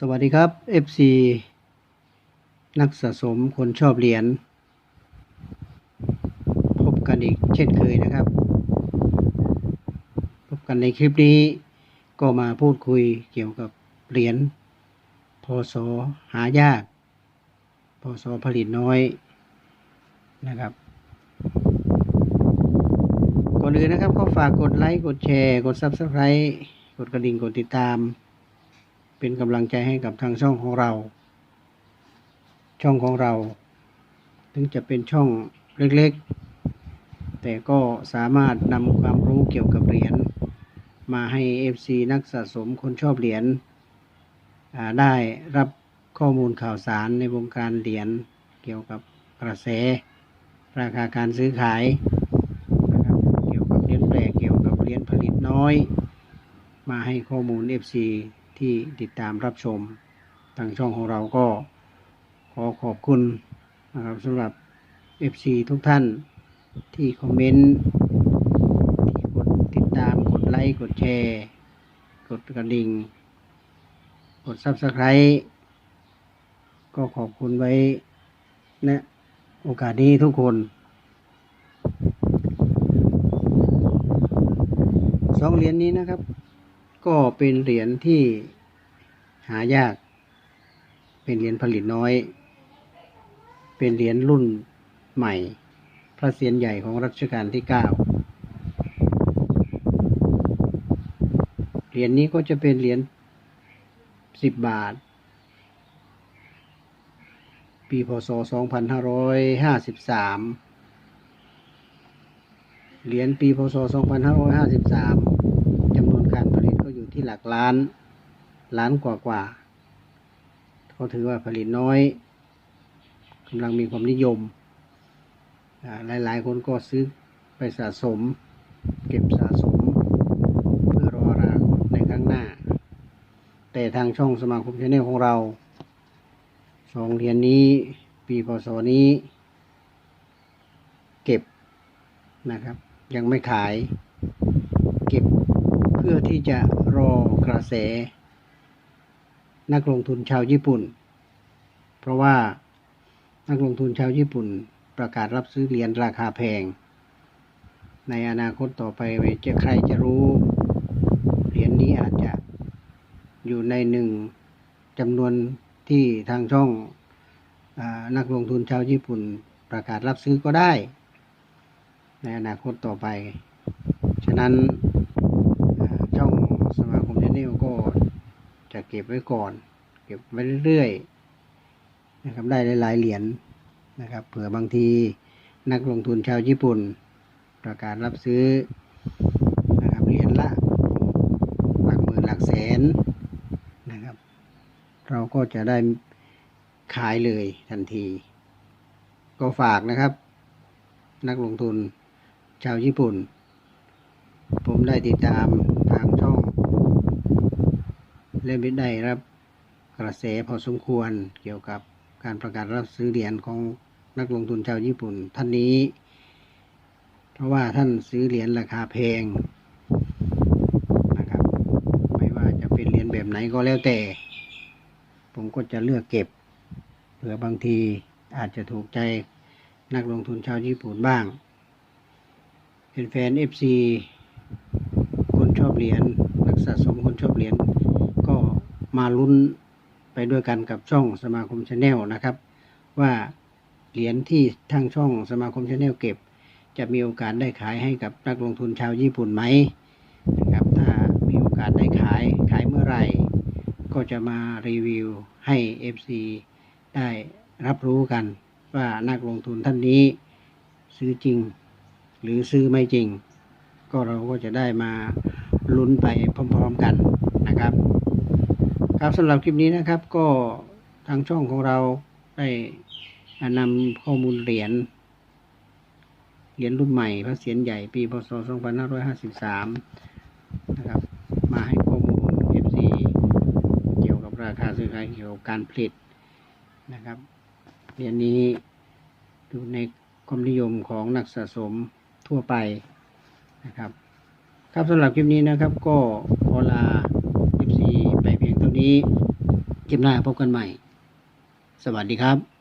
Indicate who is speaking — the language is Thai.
Speaker 1: สวัสดีครับ FC นักสะสมคนชอบเหรียญพบกันอีกเช่นเคยนะครับ พบกันในคลิปนี้ก็มาพูดคุยเกี่ยวกับเหรียญพศหายากพศผลิตน้อยนะครับก่อนอื่นนะครับก็ฝากกดไลค์ กดแชร์ กด Subscribe กดกระดิ่ง กดติดตาม เป็นกำลังใจให้กับทางช่องของเรา ช่องของเรา ถึงจะเป็นช่องเล็กๆ แต่ก็สามารถนำความรู้เกี่ยวกับเหรียญมาให้ FC นักสะสมคนชอบเหรียญได้รับข้อมูลข่าวสารในวงการเหรียญเกี่ยวกับกระแส ราคาการซื้อขายนะครับเกี่ยวกับเหรียญแปลกเกี่ยวกับเหรียญผลิตน้อย มาให้ข้อมูล FC ที่ติดตามรับชมทางช่องของเราก็ขอขอบคุณนะครับสำหรับ FC ทุกท่านที่คอมเมนต์ที่กดติดตามกดไลค์กดแชร์กดกระดิ่ง กด Subscribe ก็ขอบคุณไว้ณโอกาสนี้ทุกคนสองเหรียญนี้นะครับ ก็เป็นเหรียญที่หายาก เป็นเหรียญผลิตน้อย เป็นเหรียญรุ่นใหม่ พระเศียรใหญ่ของรัชกาลที่9เหรียญนี้ก็จะเป็นเหรียญ10บาท ปีพศ 2553 เหรียญปีพศ 2553 ที่หลักล้าน ล้านกว่ากว่าก็ถือว่าผลิตน้อยกำลังมีความนิยม หลายๆ คนก็ซื้อไปสะสม เก็บสะสม เพื่อรออนาคตในข้างหน้า แต่ทางช่องสมาคมชาแนลของเราสองเหรียญนี้ปีพศนี้ เก็บนะครับ ยังไม่ขาย เก็บ เพื่อที่จะรอกระแส นักลงทุนชาวญี่ปุ่น เพราะว่านักลงทุนชาวญี่ปุ่นประกาศรับซื้อเหรียญราคาแพง ในอนาคตต่อไปจะใครจะรู้ เหรียญนี้อาจจะอยู่ในหนึ่งจำนวนที่ทางช่องอนักลงทุนชาวญี่ปุ่น ประกาศรับซื้อก็ได้ ในอนาคตต่อไป ฉะนั้นอ่าช่องสมาคมชาแนลก็จะเก็บไว้ก่อน เก็บไว้เรื่อยๆนะครับได้หลายๆเหรียญนะครับ เผื่อบางทีนักลงทุนชาวญี่ปุ่น ประกาศรับซื้อนะครับเหรียญละหลักหมื่นหลักแสนนะครับ เราก็จะได้ขายเลยทันที ก็ฝากนะครับ นักลงทุนชาวญี่ปุ่น ผมได้ติดตามทางช่อง และไม่ได้รับกระแสพอสมควรเกี่ยวกับการประกาศรับซื้อเหรียญของนักลงทุนชาวญี่ปุ่นท่านนี้ เพราะว่าท่านซื้อเหรียญราคาแพงนะครับ ไม่ว่าจะเป็นเหรียญแบบไหนก็แล้วแต่ ผมก็จะเลือกเก็บเผื่อบางทีอาจจะถูกใจนักลงทุนชาวญี่ปุ่นบ้าง เป็นแฟน FC คนชอบเหรียญนักสะสมคนชอบเหรียญ มาลุ้นไปด้วยกันกับช่องสมาคมชาแนลนะครับ ว่าเหรียญที่ทางช่องสมาคมชาแนลเก็บ จะมีโอกาสได้ขายให้กับนักลงทุนชาวญี่ปุ่นไหมนะครับถ้ามีโอกาสได้ขายขายเมื่อไหร่ ก็จะมารีวิวให้ FC ได้รับรู้กันว่านักลงทุนท่านนี้ ซื้อจริง หรือซื้อไม่จริง ก็เราก็จะได้มาลุ้นไปพร้อม ๆกันนะครับ ครับสำหรับคลิปนี้นะครับก็ทางช่องของเราได้นำข้อมูลเหรียญเหรียญรุ่นใหม่พระเศียรใหญ่ปีพศ 2553 นะครับ มาให้ข้อมูล FC เกี่ยวกับราคาซื้อขายเกี่ยวกับการผลิตนะครับเหรียญนี้อยู่ในความนิยมของนักสะสมทั่วไปนะครับ ครับสำหรับคลิปนี้นะครับก็ขอลา FC ไปเพียงเท่านี้คลิปหน้าพบกันใหม่ สวัสดีครับ